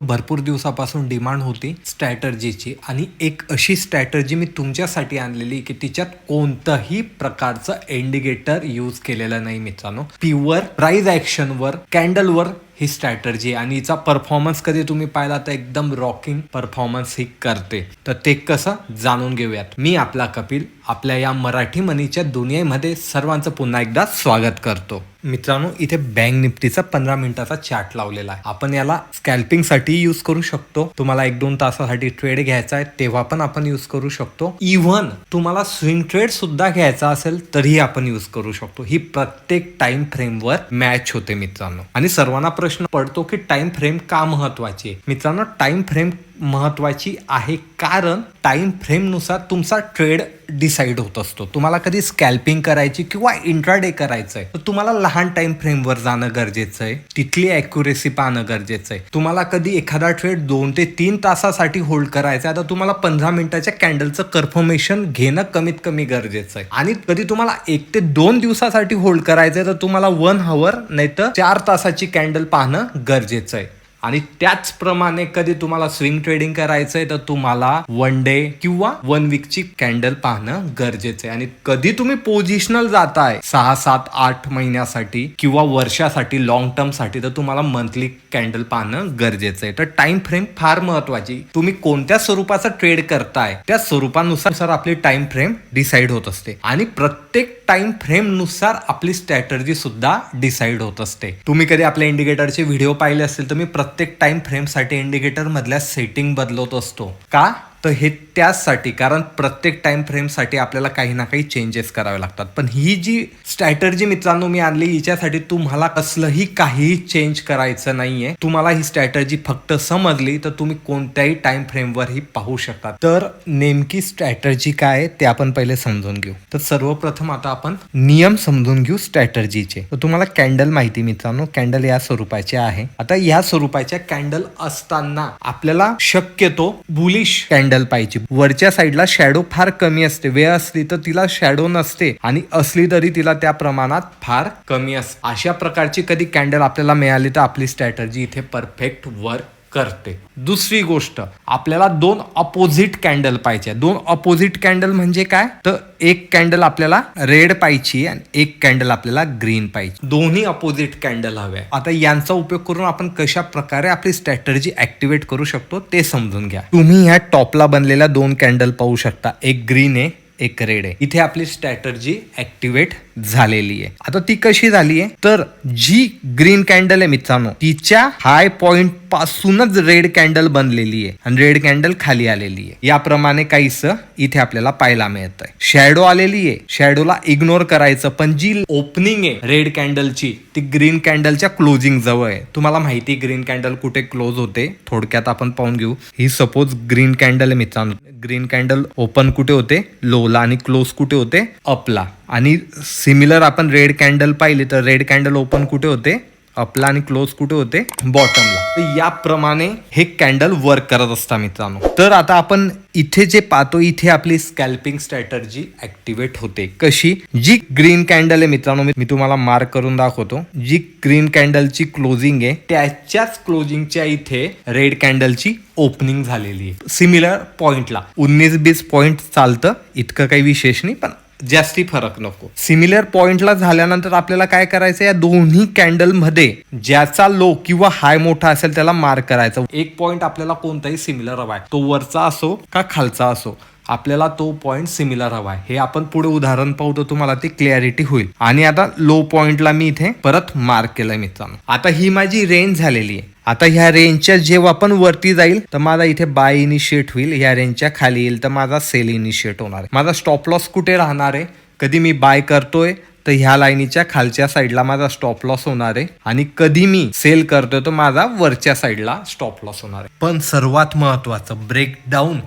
भरपूर दिवसापासून डिमांड होती स्ट्रॅटर्जीची. आणि एक अशी स्ट्रॅटर्जी मी तुमच्यासाठी आणलेली की तिच्यात कोणतंही प्रकारचं इंडिकेटर यूज केलेलं नाही मित्रांनो. प्युअर प्राईज ॲक्शनवर कॅन्डलवर ही स्ट्रॅटर्जी आणि हिचा परफॉर्मन्स कधी तुम्ही पाहिला तर एकदम रॉकिंग परफॉर्मन्स ही करते. तर ते कसं जाणून घेऊयात. मी आपला कपिल आपल्या या मराठी मनीच्या दुनियेमध्ये सर्वांचं पुन्हा एकदा स्वागत करतो. मित्रांनो इथे बँक निफ्टीचा पंधरा मिनिटाचा चार्ट लावलेला आहे. आपण याला स्कॅल्पिंगसाठी यूज करू शकतो. तुम्हाला एक दोन तासासाठी ट्रेड घ्यायचा आहे तेव्हा पण आपण यूज करू शकतो. इव्हन तुम्हाला स्विंग ट्रेड सुद्धा घ्यायचा असेल तरीही आपण यूज करू शकतो. ही प्रत्येक टाइम फ्रेमवर मॅच होते मित्रांनो. आणि सर्वांना प्रश्न पडतो की टाइम फ्रेम का महत्वाची आहे? मित्रांनो टाइम फ्रेम महत्वाची आहे कारण टाइम फ्रेमनुसार तुमचा ट्रेड डिसाईड होत असतो. तुम्हाला कधी स्कॅल्पिंग करायची किंवा इंट्राडे करायचं आहे तर तुम्हाला लहान टाइम फ्रेमवर जाणं गरजेचं आहे तिथली अॅक्युरेसी पाहणं गरजेचं आहे तुम्हाला कधी एखादा ट्रेड दोन ते तीन तासासाठी होल्ड करायचा आहे तर तुम्हाला पंधरा मिनिटाच्या कॅन्डलचं कन्फर्मेशन घेणं कमीत कमी गरजेचं आहे आणि कधी तुम्हाला एक ते दोन दिवसासाठी होल्ड करायचं आहे तर तुम्हाला वन हवर नाही तर चार तासाची कॅन्डल पाहणं गरजेचं आहे आणि त्याचप्रमाणे कधी तुम्हाला स्विंग ट्रेडिंग करायचंय तर तुम्हाला वन डे किंवा वन वीकची कॅन्डल पाहणं गरजेचं आहे. आणि कधी तुम्ही पोझिशनल जाताय सहा सात आठ महिन्यासाठी किंवा वर्षासाठी लॉंग टर्मसाठी तर तुम्हाला मंथली कॅन्डल पाहणं गरजेचं आहे. तर टाइम फ्रेम फार महत्वाची. तुम्ही कोणत्या स्वरूपाचा ट्रेड करताय त्या स्वरूपानुसार आपली टाइम फ्रेम डिसाईड होत असते. आणि प्रत्येक टाइम फ्रेमनुसार आपली स्ट्रॅटर्जी सुद्धा डिसाईड होत असते. तुम्ही कधी आपल्या इंडिकेटरचे व्हिडिओ पाहिले असतील तर मी प्रत्येक टाइम फ्रेमसाठी इंडिकेटर मधल्या सेटिंग बदलवत असतो. का? तर हे त्याचसाठी कारण प्रत्येक टाइम फ्रेमसाठी आपल्याला काही ना काही चेंजेस करावे लागतात. पण ही जी स्ट्रॅटर्जी मित्रांनो मी आणली हिच्यासाठी तुम्हाला कसलंही काहीही चेंज करायचं नाहीये. तुम्हाला ही स्ट्रॅटर्जी फक्त समजली तर तुम्ही कोणत्याही टाइम फ्रेमवर ही पाहू शकता. तर नेमकी स्ट्रॅटर्जी काय आहे ते आपण पहिले समजून घेऊ. तर सर्वप्रथम आता आपण नियम समजून घेऊ स्ट्रॅटर्जीचे तर तुम्हाला कॅन्डल माहिती मित्रांनो कॅन्डल या स्वरूपाचे आहे. आता या स्वरूपाच्या कॅन्डल असताना आपल्याला शक्यतो बुलिश कॅन्डल पाहिजे. वरच्या साईडला शॅडो फार कमी असते. वेळ असली तर तिला शॅडो नसते आणि असली तरी तिला त्या प्रमाणात फार कमी असते अशा प्रकारची कधी कॅन्डल आपल्याला मिळाली तर आपली स्ट्रॅटर्जी इथे परफेक्ट वर्क करते. दुसरी गोष्ट आपल्याला दोन अपोजिट कॅन्डल पाहिजे. दोन अपोजिट कॅन्डल म्हणजे काय? तर एक कॅन्डल आपल्याला रेड पाहिजे आणि एक कॅन्डल आपल्याला ग्रीन पाहिजे. दोन्ही अपोजिट कॅन्डल हवे. आता यांचा उपयोग करून आपण कशा प्रकारे आपली स्ट्रॅटर्जी ऍक्टिव्हेट करू शकतो ते समजून घ्या. तुम्ही ह्या टॉपला बनलेल्या दोन कॅन्डल पाहू शकता. एक ग्रीन आहे एक रेड आहे. इथे आपली स्ट्रॅटर्जी ऍक्टिव्हेट झालेली आहे. आता ती कशी झाली आहे? तर जी ग्रीन कॅन्डल आहे मित्रांनो तिच्या हाय पॉइंट पासूनच रेड कॅन्डल बनलेली आहे आणि रेड कॅन्डल खाली आलेली आहे. याप्रमाणे काहीस इथे आपल्याला पाहायला मिळत आहे शॅडो आलेली आहे. शॅडोला इग्नोर करायचं पण जी ओपनिंग आहे रेड कॅन्डलची ती ग्रीन कॅन्डलच्या क्लोजिंग जवळ आहे. तुम्हाला माहिती ग्रीन कॅन्डल कुठे क्लोज होते? थोडक्यात आपण पाहून घेऊ. ही सपोज ग्रीन कॅन्डल आहे मित्रांनो. ग्रीन कॅन्डल ओपन कुठे होते? लोला आणि क्लोज कुठे होते? अपला आणि सिमिलर आपण रेड कॅन्डल पाहिले तर रेड कॅन्डल ओपन कुठे होते? अपला आणि क्लोज कुठे होते? बॉटमला तर याप्रमाणे हे कॅन्डल वर्क करत असता मित्रांनो. तर आता आपण इथे जे पाहतो इथे आपली स्कॅल्पिंग स्ट्रॅटर्जी ऍक्टिव्हेट होते. कशी? जी ग्रीन कॅन्डल आहे मित्रांनो मी मी तुम्हाला मार्क करून दाखवतो. जी ग्रीन कॅन्डलची क्लोजिंग आहे त्याच्याच क्लोजिंगच्या इथे रेड कॅन्डलची ओपनिंग झालेली आहे. सिमिलर पॉइंटला उन्नीस बीस पॉइंट चालतं. इतकं काही विशेष नाही पण जास्ती फरक नको. सिमिलर पॉइंटला झाल्यानंतर आपल्याला काय करायचं? या दोन्ही कॅन्डलमध्ये ज्याचा लो किंवा हाय मोठा असेल त्याला मार्क करायचा. एक पॉइंट आपल्याला कोणताही सिमिलर हवाय तो वरचा असो का खालचा असो आपल्याला तो पॉइंट सिमिलर हवा आहे. हे आपण पुढे उदाहरण पाहू तर तुम्हाला ती क्लॅरिटी होईल. आणि आता लो पॉइंटला मी इथे परत मार्क केलंय मित्रांनो. आता ही माझी रेंज झालेली आहे. आता ह्या रेंजच्या जेव्हा पण वरती जाईल तर माझा इथे बाय इनिशिएट होईल. ह्या रेंजच्या खाली येईल तर माझा सेल इनिशिएट होणार आहे. माझा स्टॉप लॉस कुठे राहणार आहे? कधी मी बाय करतोय तर ह्या लाईनीच्या खालच्या साईडला माझा स्टॉप लॉस होणार आहे. आणि कधी मी सेल करतोय तर माझा वरच्या साईडला स्टॉप लॉस होणार आहे. पण सर्वात महत्वाचं ब्रेकडाऊन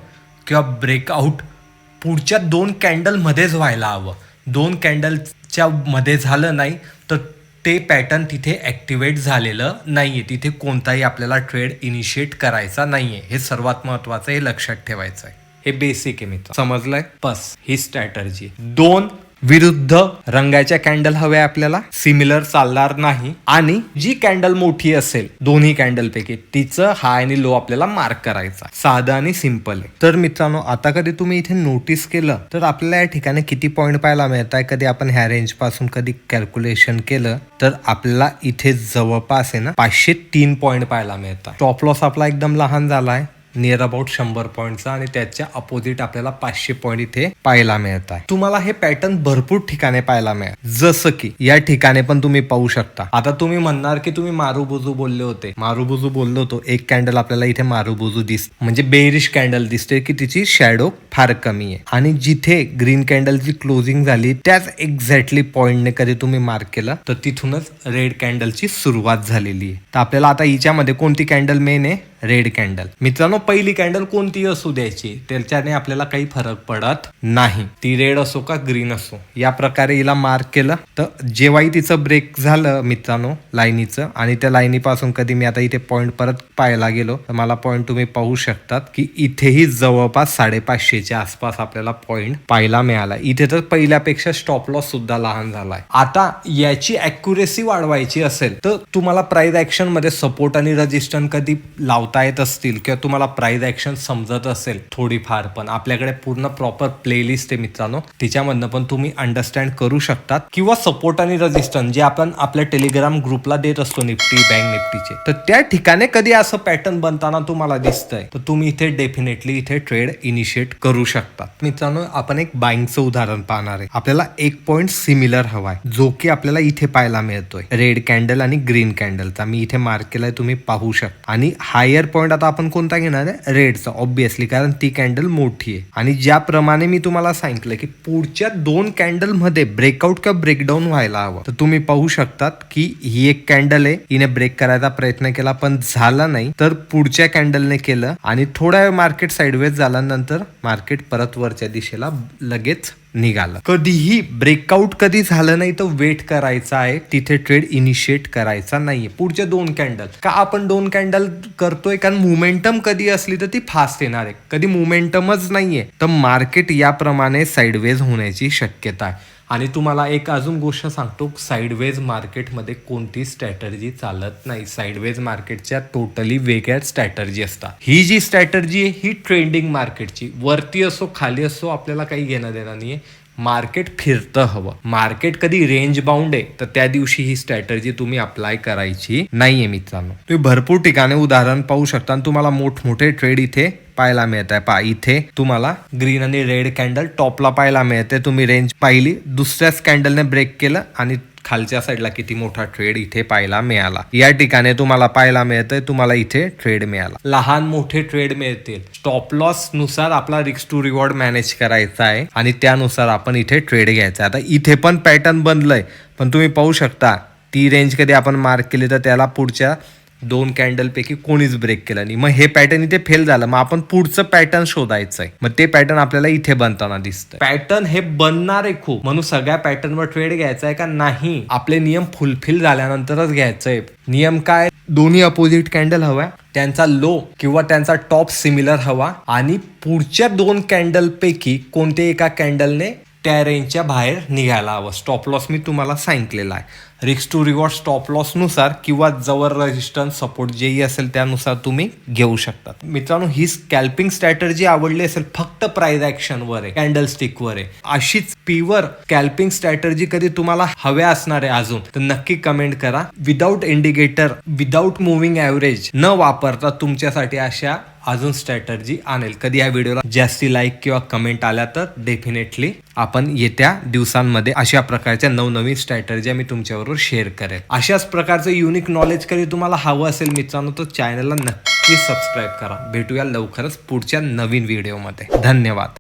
किंवा ब्रेकआउट पुढच्या दोन कॅन्डलमध्येच व्हायला हवं. दोन कॅन्डलच्या मध्ये झालं नाही तर ते पॅटर्न तिथे ॲक्टिवेट झालेलं नाहीये. तिथे कोणताही आपल्याला ट्रेड इनिशिएट करायचा नाहीये. हे सर्वात महत्वाचं हे लक्षात ठेवायचं आहे. हे बेसिक आहे मित्र समजलंय? बस ही स्ट्रॅटर्जी दोन विरुद्ध रंगाच्या कॅन्डल हव्या आपल्याला? सिमिलर चालणार नाही. आणि जी कॅन्डल मोठी असेल दोन्ही कॅन्डल पैकी तिचं हाय आणि लो आपल्याला मार्क करायचा. साधं आणि सिंपल आहे. तर मित्रांनो आता कधी तुम्ही इथे नोटीस केलं तर आपल्याला या ठिकाणी किती पॉईंट पाहायला मिळत आहे कधी आपण ह्या रेंजपासून कधी कॅल्क्युलेशन केलं तर आपल्याला इथे जवळपास आहे ना पाचशे तीन पॉईंट पाहायला मिळतात. टॉप लॉस आपला एकदम लहान झालाय. नियर अबाउट शंभर पॉईंटचा आणि त्याच्या अपोजिट आपल्याला पाचशे पॉईंट इथे पाहायला मिळत आहे तुम्हाला हे पॅटर्न भरपूर ठिकाणी पाहायला मिळेल. जसं की या ठिकाणी पण तुम्ही पाहू शकता. आता तुम्ही म्हणणार की तुम्ही मारुबुजू बोलले होते. मारुबुजू बोललो होतो. एक कॅन्डल आपल्याला इथे मारुबुजू दिस म्हणजे बेरिश कॅन्डल दिसते की तिची शॅडो फार कमी आहे. आणि जिथे ग्रीन कॅन्डलची क्लोजिंग झाली त्याच एक्झॅक्टली पॉइंटने कधी तुम्ही मार्क केलं तर तिथूनच रेड कॅन्डलची सुरुवात झालेली आहे. तर आपल्याला आता हिच्यामध्ये कोणती कॅन्डल मेन आहे? रेड कॅन्डल मित्रांनो पहिली कॅन्डल कोणती असू द्यायची त्याच्याने आपल्याला काही फरक पडत नाही. ती रेड असो का ग्रीन असो या प्रकारे हिला मार्क केलं. तर जेव्हाही तिचं ब्रेक झालं मित्रांनो लाईनीचं आणि त्या लाईनीपासून कधी मी आता इथे पॉईंट परत पाहायला गेलो तर मला पॉईंट तुम्ही पाहू शकतात की इथेही जवळपास साडेपाचशे साडेपाचशेच्या आसपास आपल्याला पॉईंट पाहायला मिळाला. इथे तर पहिल्यापेक्षा स्टॉप लॉस सुद्धा लहान झालाय. आता याची अॅक्युरेसी वाढवायची असेल तर तुम्हाला प्राईज ऍक्शनमध्ये सपोर्ट आणि रजिस्टन कधी लावता येत असतील किंवा तुम्हाला प्राईज ऍक्शन समजत असेल थोडीफार पण. आपल्याकडे पूर्ण प्रॉपर प्लेलिस्ट आहे मित्रांनो. तिच्यामधनं पण तुम्ही अंडरस्टँड करू शकतात. किंवा सपोर्ट आणि रजिस्टन जे आपण आपल्या टेलिग्राम ग्रुपला देत असतो निफ्टी बँक निफ्टीचे. तर त्या ठिकाणी कधी असं पॅटर्न बनताना तुम्हाला दिसतंय तर तुम्ही इथे डेफिनेटली इथे ट्रेड इनिशिएट करू करू शकतात. मित्रांनो आपण एक बाईंगचं उदाहरण पाहणार आहे. आपल्याला एक पॉइंट सिमिलर हवाय जो की आपल्याला इथे पाहायला मिळतोय. रेड कॅन्डल आणि ग्रीन कॅन्डलचा मी इथे मार्क केलाय तुम्ही पाहू शकता. आणि हायर पॉइंट आता आपण कोणता घेणार आहे? रेडचा ऑब्विसली कारण ती कॅन्डल मोठी आहे. आणि ज्याप्रमाणे मी तुम्हाला सांगितलं की पुढच्या दोन कॅन्डलमध्ये ब्रेकआउट किंवा ब्रेकडाऊन व्हायला हवं तर तुम्ही पाहू शकतात की ही एक कॅन्डल आहे. हिने ब्रेक करायचा प्रयत्न केला पण झाला नाही. तर पुढच्या कॅन्डलने केलं आणि थोडा वेळ मार्केट साईडवेज झाल्यानंतर मार्केट परत वरच्या दिशेला लगेच निघालं. कधीही ब्रेकआउट कधी झालं नाही तर वेट करायचा आहे. तिथे ट्रेड इनिशिएट करायचा नाहीये. पुढचे दोन कॅन्डल का आपण दोन कॅन्डल करतोय? कारण मुमेंटम कधी असली तर ती फास्ट येणार आहे. कधी मुमेंटमच नाहीये. तर मार्केट याप्रमाणे साईडवेज होण्याची शक्यता आहे. आणि तुम्हाला एक अजून गोष्ट सांगतो साईडवेज मार्केटमध्ये कोणती स्ट्रॅटर्जी चालत नाही. साईडवेज मार्केटच्या टोटली वेगळ्या स्ट्रॅटर्जी असतात. ही जी स्ट्रॅटर्जी आहे ही ट्रेंडिंग मार्केटची वरती असो खाली असो आपल्याला काही घेणं देणं नाहीये. मार्केट फिरतं हवं. मार्केट कधी रेंज बाउंड आहे तर त्या दिवशी ही स्ट्रॅटर्जी तुम्ही अप्लाय करायची नाहीये मित्रांनो. तुम्ही भरपूर ठिकाणी उदाहरण पाहू शकता आणि तुम्हाला मोठमोठे ट्रेड इथे पाहायला मिळत आहे पा इथे तुम्हाला ग्रीन आणि रेड कॅन्डल टॉपला पाहायला मिळते तुम्ही रेंज पाहिली दुसऱ्याच कॅन्डलने ब्रेक केलं आणि खालच्या साईडला किती मोठा ट्रेड इथे पाहायला मिळाला. या ठिकाणी तुम्हाला पाहायला मिळतंय तुम्हाला इथे ट्रेड मिळाला. लहान मोठे ट्रेड मिळतील. स्टॉप लॉसनुसार आपला रिक्स टू रिवॉर्ड मॅनेज करायचा आहे आणि त्यानुसार आपण इथे ट्रेड घ्यायचा आता इथे पण पॅटर्न बनलंय. पण तुम्ही पाहू शकता ती रेंज कधी आपण मार्क केली तर त्याला पुढच्या दोन कॅन्डल पैकी कोणीच ब्रेक केलं नाही. मग हे पॅटर्न इथे फेल झालं. मग आपण पुढचं पॅटर्न शोधायचंय. मग ते पॅटर्न आपल्याला इथे बनताना दिसतंय. पॅटर्न हे बनणार आहे खूप. म्हणून सगळ्या पॅटर्नवर ट्रेड घ्यायचा आहे का नाही? आपले नियम फुलफिल झाल्यानंतरच घ्यायचंय. नियम काय? दोन्ही अपोजिट कॅन्डल हवा त्यांचा लो किंवा त्यांचा टॉप सिमिलर हवा. आणि पुढच्या दोन कॅन्डल पैकी कोणते एका कॅन्डलने त्या रेंजच्या बाहेर निघायला हवं. स्टॉप लॉस मी तुम्हाला सांगितलेला आहे. रिक्स टू रिवॉर्ड स्टॉप लॉसनुसार किंवा जवळ रेजिस्टन्स सपोर्ट जेही असेल त्यानुसार तुम्ही घेऊ शकतात मित्रांनो ही स्कॅल्पिंग स्ट्रॅटर्जी आवडली असेल फक्त प्राईज ॲक्शनवर आहे कॅन्डल स्टिकवर आहे. अशीच पिवर स्कॅल्पिंग स्ट्रॅटर्जी कधी तुम्हाला हव्या असणार आहे अजून तर नक्की कमेंट करा. Without indicator without moving average न वापरता तुमच्यासाठी अशा अजून स्ट्रॅटर्जी आणेल. कधी या व्हिडिओला जास्ती लाईक किंवा कमेंट आल्या तर डेफिनेटली आपण येत्या दिवसांमध्ये अशा प्रकारच्या नवनवीन स्ट्रॅटर्जी मी तुमच्याबरोबर शेअर करेल. अशाच प्रकारचं युनिक नॉलेज कधी तुम्हाला हवं असेल मित्रांनो तर चॅनलला नक्की सबस्क्राईब करा. भेटूया लवकरच पुढच्या नवीन व्हिडिओमध्ये धन्यवाद.